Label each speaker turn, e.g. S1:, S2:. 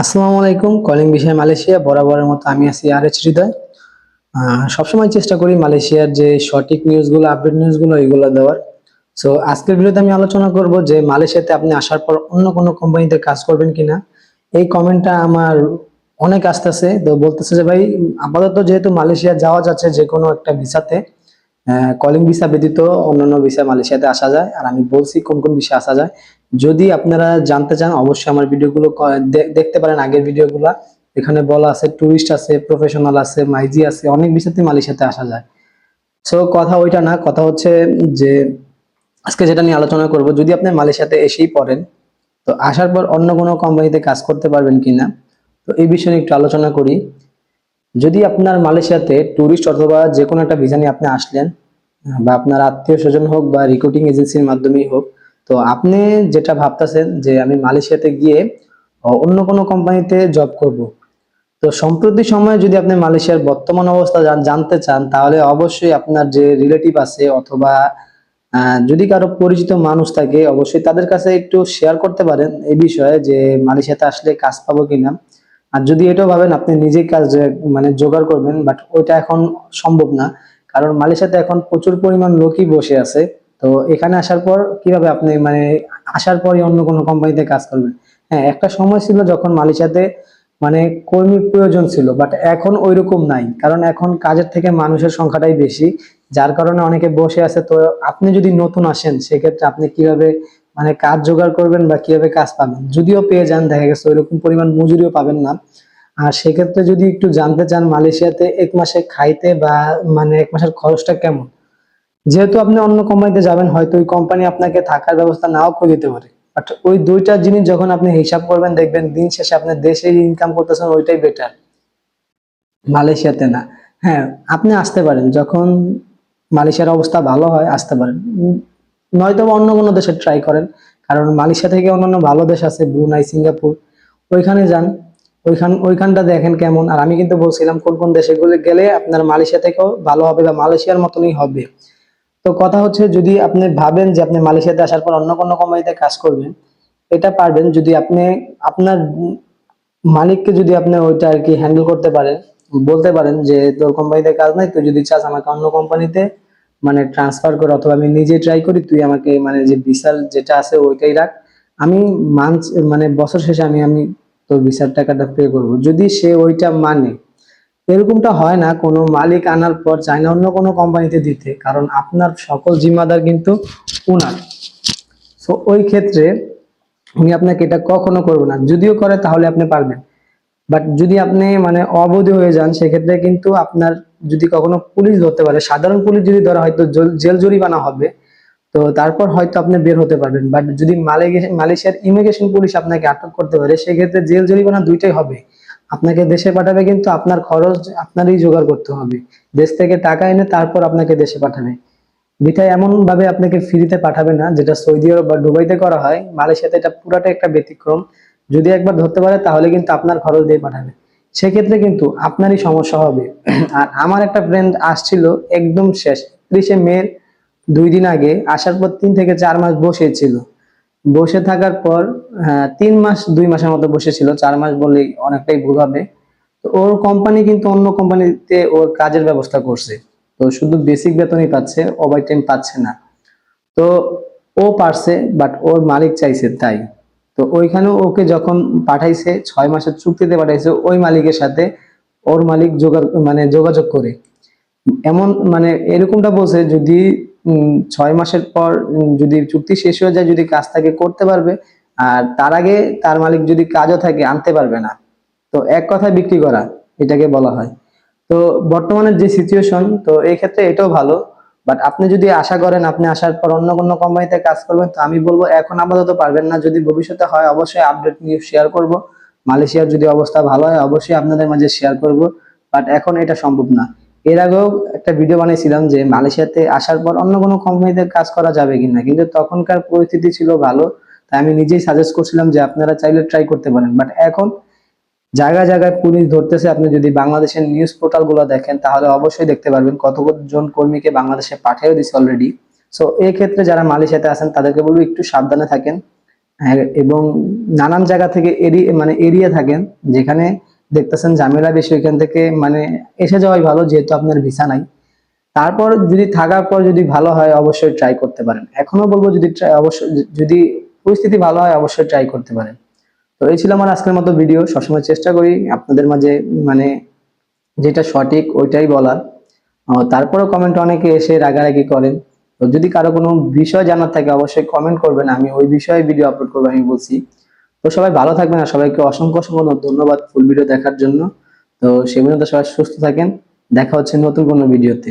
S1: আসসালামু আলাইকুম, কলিং বিষয় মালয়েশিয়া, বরাবরের মতো আমি আছি আর এইচ হৃদয় সবসময় চেষ্টা করি মালয়েশিয়ার যে সঠিক নিউজগুলো আপডেট নিউজগুলো এগুলো দেওয়ার। সো আজকের ভিডিওতে আমি আলোচনা করব যে মালয়েশিয়াতে আপনি আসার পর অন্য কোনো কোম্পানিতে কাজ করবেন কিনা। এই কমেন্টটা আমার অনেক আসতেছে, তো বলতেছে যে ভাই, আপাতত যেহেতু মালয়েশিয়া যাওয়া যাচ্ছে যে কোনো একটা ভিসাতে কলিং ভিসা ব্যতীত অন্যান্য ভিসা মালয়েশিয়াতে আসা যায়। আর আমি বলছি কোন কোন ভিসা আসা যায়। যদি আপনারা জানতে চান, অবশ্যই আমার ভিডিওগুলো ক- দেখতে পারেন, আগের ভিডিওগুলো। এখানে বলা আছে টুরিস্ট আছে প্রফেশনাল আছে, মাইজি আছে, অনেক বিষয়তে মালয়েশিয়াতে আসা যায়। সো কথা ওইটা না, কথা হচ্ছে যে আজকে যেটা নিয়ে আলোচনা করব, যদি আপনি মালয়েশিয়াতে এসেই পড়েন, তো আসার পর অন্য কোনো কোম্পানিতে কাজ করতে পারবেন কিনা, তো এই বিষয়ে একটু আলোচনা করি। যদি আপনার মালয়েশিয়াতে ট্যুরিস্ট অথবা যে কোনো একটা ভিসা নিয়ে আপনি আসলেন, বা আপনার আত্মীয় স্বজন হোক বা রিক্রুটিং এজেন্সির মাধ্যমেই হোক তো আপনি যেটা ভাবতেছেন যে আমি মালয়েশিয়াতে গিয়ে অন্য কোনো কোম্পানিতে জব করব। তো সম্প্রতি সময়ে যদি আপনি মালয়েশিয়ার বর্তমান অবস্থা জানতে চান, তাহলে অবশ্যই আপনার যে রিলেটিভ আছে অথবা যদি কারও পরিচিত মানুষ থাকে, অবশ্যই তাদের কাছে একটু শেয়ার করতে পারেন এই বিষয়ে যে মালয়েশিয়াতে আসলে কাজ পাবো কিনা। আর যদি এটাও ভাবেন, আপনি নিজেই কাজ মানে জোগাড় করবেন বাট ওইটা এখন সম্ভব না। কারণ মালয়েশিয়াতে এখন প্রচুর পরিমাণ লোকই বসে আছে। তো এখানে আসার পর কীভাবে আপনি মানে আসার পরই অন্য কোনো কোম্পানিতে কাজ করবেন? হ্যাঁ একটা সময় ছিল যখন মালয়েশিয়াতে মানে কর্মীর প্রয়োজন ছিল বাট এখন ওইরকম নাই। কারণ এখন কাজের থেকে মানুষের সংখ্যাটাই বেশি, যার কারণে অনেকে বসে আছে। তো আপনি যদি নতুন আসেন, সেক্ষেত্রে আপনি কীভাবে মানে কাজ জোগাড় করবেন বা কীভাবে কাজ পাবেন? যদিও পেয়ে যান, দেখা গেছে ওইরকম পরিমাণ মজুরিও পাবেন না। আর সেক্ষেত্রে যদি একটু জানতে চান, মালয়েশিয়াতে এক মাসে খাইতে বা মানে এক মাসের খরচটা কেমন? যেহেতু আপনি অন্য কোম্পানিতে যাবেন, হয়তো ওই কোম্পানি আপনাকে থাকার ব্যবস্থা নাও করে দিতে পারে। বাট ওই দুইটা জিনিস যখন আপনি হিসাব করবেন, দেখবেন দিন শেষে আপনি দেশে ইনকাম করতেছেন, ওইটাই বেটার মালয়েশিয়াতে না। হ্যাঁ আপনি আসতে পারেন। যখন মালয়েশিয়ার অবস্থা ভালো হয়, আসতে পারেন। নয়তো অন্য কোনো দেশে ট্রাই করেন। কারণ মালয়েশিয়া থেকে অন্যান্য ভালো দেশ আছে, ব্রুনাই, সিঙ্গাপুর। ওইখানে যান। ওইখান, ওইখানটা দেখেন কেমন। আর আমি কিন্তু বলছিলাম, কোন কোন দেশে গেলে আপনার মালয়েশিয়া থেকেও ভালো হবে বা মালয়েশিয়ার মতনই হবে। তো কথা হচ্ছে যদি আপনি ভাবেন যে আপনি মালয়েশিয়াতে আসার পর অন্য কোনো কোম্পানিতে কাজ করবেন, এটা পারবেন যদি আপনি, আপনার মালিককে যদি আপনি ওইটা আর কি হ্যান্ডেল করতে পারেন, বলতে পারেন যে তোর কোম্পানিতে কাজ নাই, তুই যদি চাস আমাকে অন্য কোম্পানিতে মানে ট্রান্সফার কর অথবা আমি নিজে ট্রাই করি, তুই আমাকে মানে যে বিশাল যেটা আছে ওইটাই রাখ। আমি মান্থ মানে বছর শেষে আমি আমি তোর ভিসার টাকাটা পে করব। যদি সে ওইটা মানে এরকমটা হয় না, কোনো মালিক আনার পর চায় না অন্য কোনো কোম্পানিতে দিতে, কারণ আপনার সকল জিম্মাদার কিন্তু উনার। সো ওই ক্ষেত্রে উনি আপনাকে এটা কখনো করবে না। যদিও করে, তাহলে আপনি পারবেন। বাট যদি আপনি মানে অবৈধ হয়ে যান, সেক্ষেত্রে কিন্তু আপনার যদি কখনো পুলিশ ধরতে পারে, সাধারণ পুলিশ যদি ধরা হয়তো জেল- জরিমানা হবে। তো তারপর হয়তো আপনি বের হতে পারবেন। বাট যদি মালয়েশিয়া মালয়েশিয়ার ইমিগ্রেশন পুলিশ আপনাকে আটক করতে পারে, সেক্ষেত্রে জেল জরিমানা দুইটাই হবে। আপনাকে দেশে পাঠাবে কিন্তু আপনার খরচ, আপনারই জোগাড় করতে হবে। দেশ থেকে টাকা এনে তারপর আপনাকে দেশে পাঠাবে। বিথায় এমন ভাবে আপনাকে ফ্রিতে পাঠাবে না, যেটা সৌদি আরব বা দুবাইতে করা হয়। মালয়েশিয়াতে এটা পুরাটা একটা ব্যতিক্রম। যদি একবার ধরতে পারে, তাহলে কিন্তু আপনার খরচ দিয়ে পাঠাবে। সেক্ষেত্রে কিন্তু আপনারই সমস্যা হবে। আর আমার একটা ফ্রেন্ড আসছিল একদম শেষ ত্রিশে মে দুই দিন আগে, আসার পর তিন থেকে চার মাস বসেছিল। বসে থাকার পর হ্যাঁ, তিন মাস দুই মাসের মতো বসেছিল চার মাস বললেই অনেকটাই ভুল হবে। তো ওর কোম্পানি কিন্তু অন্য কোম্পানিতে ওর কাজের ব্যবস্থা করছে। তো শুধু বেসিক বেতনই পাচ্ছে ওভার টাইম পাচ্ছে না। তো ও পারছে বাট ওর মালিক চাইছে তাই। তো ওইখানে ওকে যখন পাঠাইছে ছয় মাসের চুক্তিতে পাঠাইছে ওই মালিকের সাথে ওর মালিক যোগা- মানে যোগাযোগ করে। এমন মানে এরকমটা বলছে যদি ছয় মাসের পর যদি চুক্তি শেষ হয়ে যায়, যদি কাজ থাকে, করতে পারবে। আর তার আগে তার মালিক যদি কাজও থাকে, আনতে পারবে না। তো এক কথায় বিক্রি করা, এটাকে বলা হয়। তো বর্তমানে যে সিচুয়েশন তো এই ক্ষেত্রে এটাও ভালো। বাট আপনি যদি আশা করেন, আপনি আসার পর অন্য কোনো কোম্পানিতে কাজ করবেন, তো আমি বলব, এখন আপাতত পারবেন না। যদি ভবিষ্যতে হয়, অবশ্যই আপডেট নিউজ শেয়ার করব। মালয়েশিয়ার যদি অবস্থা ভালো হয়, অবশ্যই আপনাদের মাঝে শেয়ার করব। বাট এখন এটা সম্ভব না। এর আগেও একটা ভিডিও বানিয়েছিলাম যে মালয়েশিয়াতে আসার পর অন্য কোনো কোম্পানিতে কাজ করা যাবে কিনা কিন্তু তখনকার পরিস্থিতি ছিল ভালো তাই আমি নিজেই সাজেস্ট করছিলাম যে আপনারা চাইলে ট্রাই করতে পারেন। বাট এখন জায়গায় জায়গায় পুলিশ ধরতেছে আপনি যদি বাংলাদেশের নিউজ পোর্টালগুলো দেখেন তাহলে অবশ্যই দেখতে পারবেন কত কতজন কর্মীকে বাংলাদেশে পাঠিয়েও দিচ্ছে অলরেডি সো এই ক্ষেত্রে যারা মালয়েশিয়াতে আছেন তাদেরকে বলব একটু সাবধানে থাকেন। হ্যাঁ, এবং নানান জায়গা থেকে এড়িয়ে মানে এড়িয়ে থাকেন যেখানে দেখতেছেন ঝামেলা বেশি ওইখান থেকে মানে এসে যাওয়াই ভালো যেহেতু আপনার ভিসা নাই। তারপর যদি থাকার পর যদি ভালো হয়, অবশ্যই ট্রাই করতে পারেন। এখনও বলব যদি অবশ্যই যদি পরিস্থিতি ভালো হয়, অবশ্যই ট্রাই করতে পারেন। তো এই ছিল আমার আজকের মতো ভিডিও সবসময় চেষ্টা করি আপনাদের মাঝে মানে যেটা সঠিক ওইটাই বলার। তারপরেও কমেন্ট অনেকে এসে রাগারাগি করেন। তো যদি কারও কোনো বিষয় জানার থাকে, অবশ্যই কমেন্ট করবেন। আমি ওই বিষয়ে ভিডিও আপলোড করব, আমি বলছি। তো সবাই ভালো থাকবেন আর সবাইকে অসংখ্য অসংখ্য ধন্যবাদ ফুল ভিডিও দেখার জন্য। তো সেই পর্যন্ত সবাই সুস্থ থাকেন। দেখা হচ্ছে নতুন কোনো ভিডিওতে।